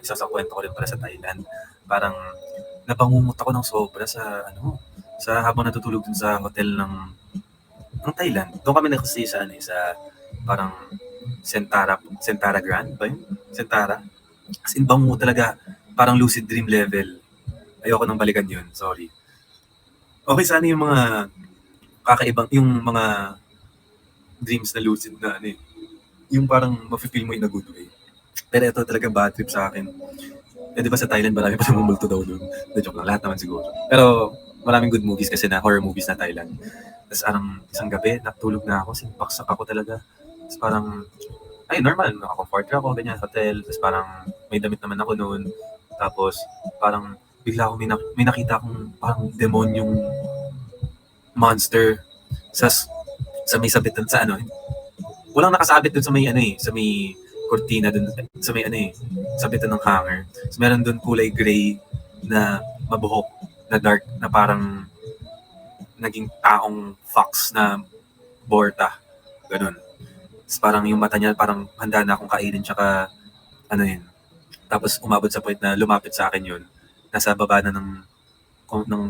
isa sa kwento ko rin pala sa Thailand. Parang nabangungot ako ng sobra sa ano, sa habang natutulog dun sa hotel ng ng Thailand. Doon kami nag-stay sa ano, eh, sa parang Sentara, Sentara Grand ba yun? Sentara. As in, bango talaga. Parang lucid dream level. Ayoko nang balikan yun. Sorry. Okay, sana yung mga kakaibang, yung mga dreams na lucid na ano eh. Yung parang mafe-feel mo in a good way. Pero ito talaga bad trip sa akin. Eh, di ba sa Thailand, marami pa namang multo daw doon. Na joke lang, lahat naman siguro. Pero maraming good movies kasi na horror movies na Thailand. Tapos parang isang gabi, natulog na ako, sinpaksak ako talaga. Tapos parang, ay normal, naka-comforter ako, ganyan, hotel. Tapos parang may damit naman ako noon. Tapos parang bigla ako may, nak- may nakita akong parang demonyong monster sa sa may sabitan sa ano. Walang nakasabit dun sa may ano eh, sa may cortina dun, sa may ano eh, sabitan ng hanger. So, meron dun kulay gray na mabuhok, na dark, na parang naging taong fox na borta. Ganun. Tapos parang yung mata niya parang handa na akong kainin tsaka ano yun. Tapos umabot sa point na lumapit sa akin yun. Nasa baba na ng, ng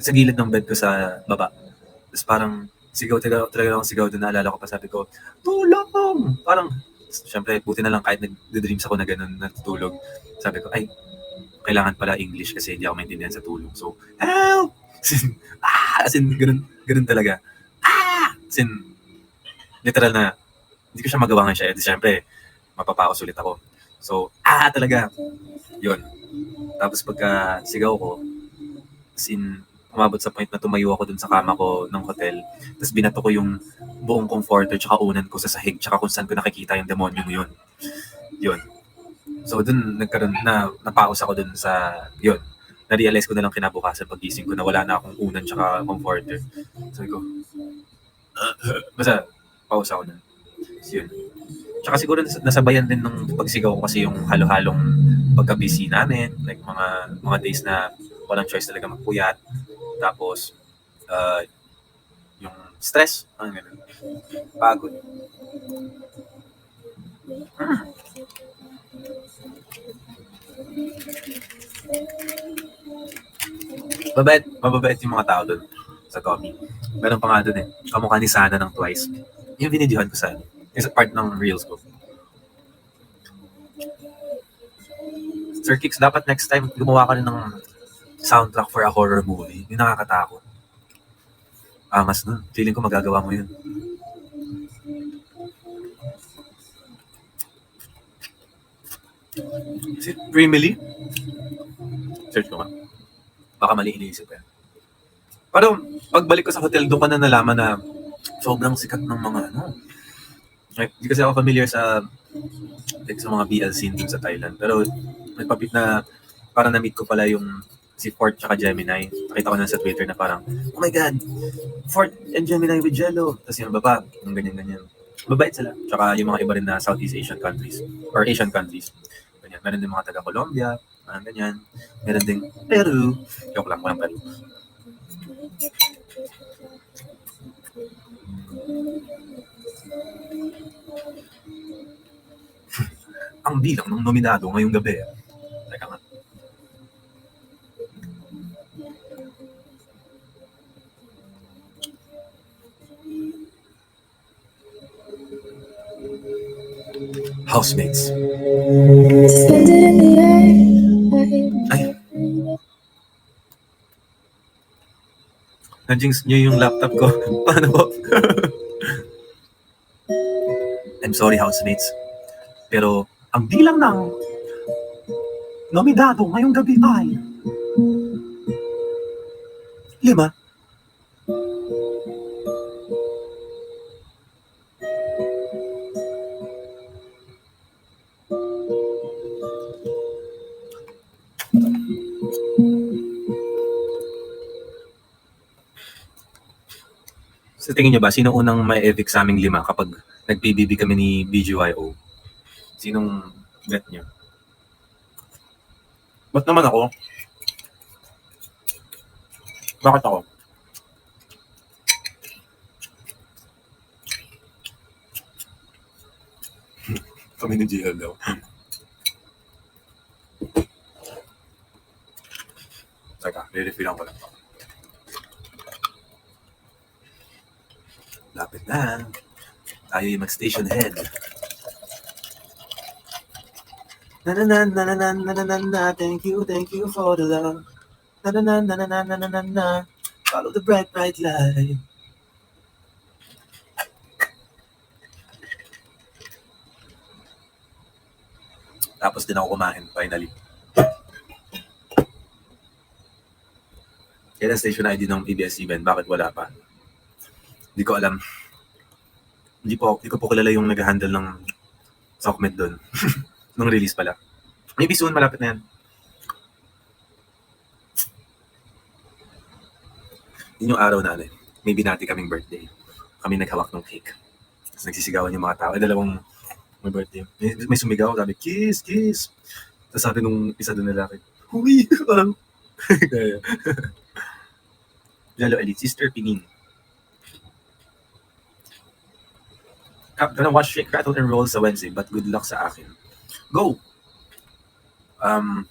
sa gilid ng bed ko sa baba. Tapos parang sigaw talaga, talaga akong sigaw doon. Naalala ko pa sabi ko, tulong! Parang, syempre, buti na lang kahit nag-dreams ako na ganun, natutulog. Sabi ko, ay, kailangan pala English kasi hindi ako maintindihan sa tulong. So, help! As in, ah! As in, ganun, ganun talaga. Ah! As in, literal na, hindi ko siya magawa nga siya. Eh, syempre, mapapaos ulit ako. So, ah, talaga. Yun. Tapos pagka sigaw ko, as in, umabot sa point na tumayo ako dun sa kama ko ng hotel. Tapos binato ko yung buong comforter tsaka unan ko sa sahig tsaka kung saan ko nakikita yung demonyo yun. Yun. So dun nagkaroon na napaus ako dun sa yun. Na-realize ko na lang kinabukasan pagising ko na wala na akong unan tsaka comforter. Sabi ko, basta pause ako dun. So, yun. Tsaka siguro nas- nasabayan din ng pagsigaw ko kasi yung halo-halong pagka-busy namin. Like mga mga days na walang choice talaga magpuyat. Tapos, uh, stress, ang ganun. Pagod. Hmm. Mabait, mababait yung mga tao doon sa Tommy. Meron pa nga doon eh. Kamukha ni Sana ng Twice. Yung binidyohan ko sa ano. Yung part ng Reels ko. Sir Kicks, dapat next time gumawa ka rin ng soundtrack for a horror movie. Yung nakakatakot. Angas nun. Feeling ko magagawa mo yun. Is it Remily? Search ko nga. Baka mali iniisip ko yan. Pero pagbalik ko sa hotel, doon ko na nalaman na sobrang sikat ng mga ano. Like, hindi kasi ako familiar sa like, sa mga BL scene sa Thailand. Pero nagpapit na parang na-meet ko pala yung si Fort tsaka Gemini. Nakita ko na sa Twitter na parang, oh my God, Fort and Gemini with Jello. Tapos yung baba, yung ganyan-ganyan. Mabait sila. Tsaka yung mga iba rin na Southeast Asian countries or Asian countries. Ganyan. Meron din mga taga Colombia, mga ganyan. Meron din Peru. Joke lang, walang Peru. Ang bilang ng nominado ngayong gabi. Teka nga. Housemates. Ay. Nyo yung laptop ko. Paano po? I'm sorry, housemates. Pero ang bilang ng nominado ngayong gabi ay lima. Sa tingin nyo ba, sino unang may evict sa aming lima kapag nag-PBB kami ni BGYO? Sinong bet nyo? Ba't naman ako? Bakit ako? kami ni GL daw. Teka, re-refill ko lang pa. Lapit na. Tayo yung mag-station head. Na na na na na na na na na Thank you, thank you for the love. Na na na na na na na na na Follow the bright, bright light. Tapos din ako kumain, finally. Kailan station ID ng ABS-CBN? Bakit wala pa? Hindi ko alam. Hindi po, hindi ko po kilala yung nag-handle ng Sockmed doon. Nung release pala. Maybe soon, malapit na yan. Yun yung araw na ano eh. May kaming birthday. Kami naghawak ng cake. Tapos nagsisigawan yung mga tao. Eh, dalawang may birthday. May, may sumigaw, sabi, kiss, kiss. Tapos sabi nung isa doon lalaki, Huy! Parang. Lalo Elite, Sister Pinin. Gonna watch Shake, Rattle, and Roll sa Wednesday, but good luck sa akin. Go! Um,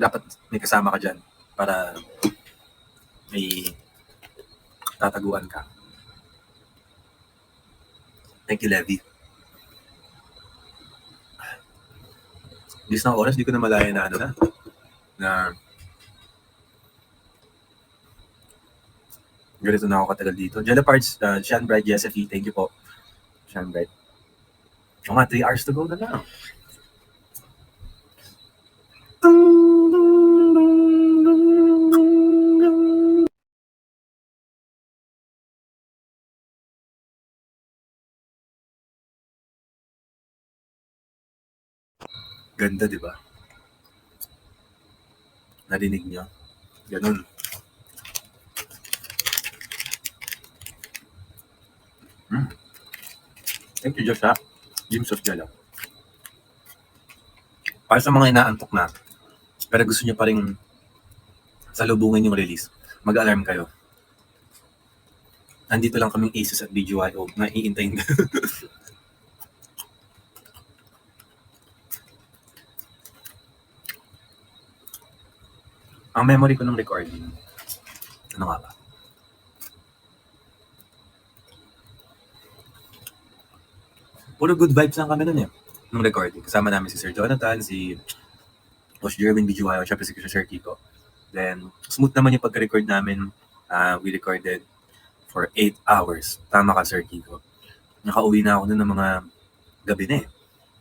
dapat may kasama ka dyan para may tataguan ka. Thank you, Levy. Bis na oras, di ko na malaya na ano na. Na ganito na ako katagal dito. Jello Parts, uh, Sean Bright, Josephine, thank you po. Sean Bright. O nga, 3 hours to go na lang. Ganda, di ba? Narinig niyo? Ganun. Mm. Thank you, Josh, ha? James of Jala. Para sa mga inaantok na, pero gusto nyo pa rin salubungin yung release, mag-alarm kayo. Andito lang kaming Asus at BGYO na iintayin. Ang memory ko ng recording, ano nga ba? Puro good vibes lang kami nun eh. Nung recording. Kasama namin si Sir Jonathan, si Coach Jerwin BGY, syempre si Sir Kiko. Then, smooth naman yung pagka-record namin. Ah, we recorded for 8 hours. Tama ka, Sir Kiko. Nakauwi na ako nun ng mga gabi na eh.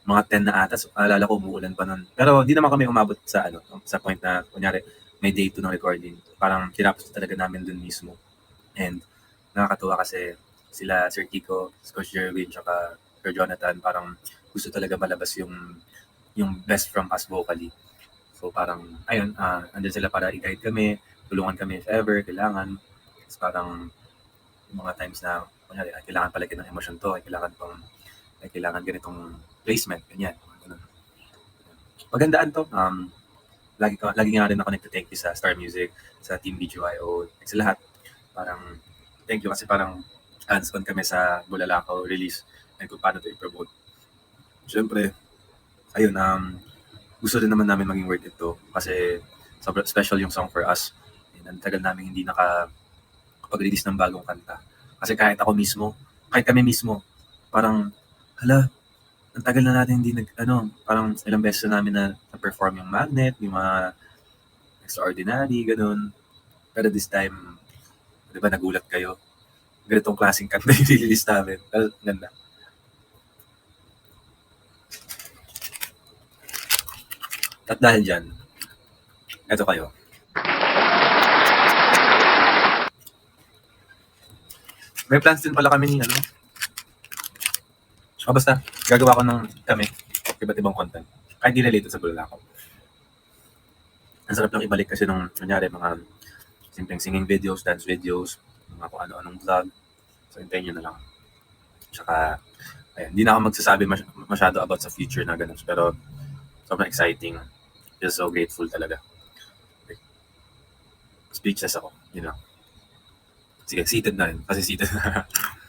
Mga 10 na ata. So, alala ko, umuulan pa nun. Pero di naman kami umabot sa ano, sa point na, kunyari, may day 2 ng recording. Parang tinapos talaga namin dun mismo. And nakakatuwa kasi sila Sir Kiko, Coach Jerwin, tsaka Sir Jonathan, parang gusto talaga malabas yung yung best from us vocally. So parang, ayun, ah andun sila para i-guide kami, tulungan kami if ever, kailangan. Tapos parang, yung mga times na, kunyari, ay, kailangan palagi ng emosyon to, kailangan pang, ay, kailangan ganitong placement, ganyan. Magandaan to. Um, lagi, ko, lagi nga rin ako nagte-thank you sa Star Music, sa Team BGYO, sa lahat. Parang, thank you kasi parang hands-on kami sa Bulalakaw release and kung paano to i-promote. Siyempre, ayun, um, gusto din naman namin maging worth it to kasi sobrang special yung song for us. And ang tagal namin hindi naka kapag-release ng bagong kanta. Kasi kahit ako mismo, kahit kami mismo, parang, hala, ang tagal na natin hindi nag, ano, parang ilang beses na namin na, na-perform yung Magnet, yung mga Extraordinary, ganun. Pero this time, di ba nagulat kayo? Ganitong klaseng kanta yung release namin. Ganda. At dahil dyan, eto kayo. May plans din pala kami ni ano. O basta, gagawa ko ng kami. Iba't ibang content. Kahit di related sa Bulalakaw. Ang sarap lang ibalik kasi nung, kunyari, mga simpleng singing videos, dance videos, mga kung ano-anong vlog. So, hintayin nyo na lang. Tsaka, ayun, hindi na ako magsasabi masy- masyado about sa future na ganun. Pero, sobrang exciting. Just so grateful talaga. Speechless ako, you know. Sige, seated na rin. Kasi seated na.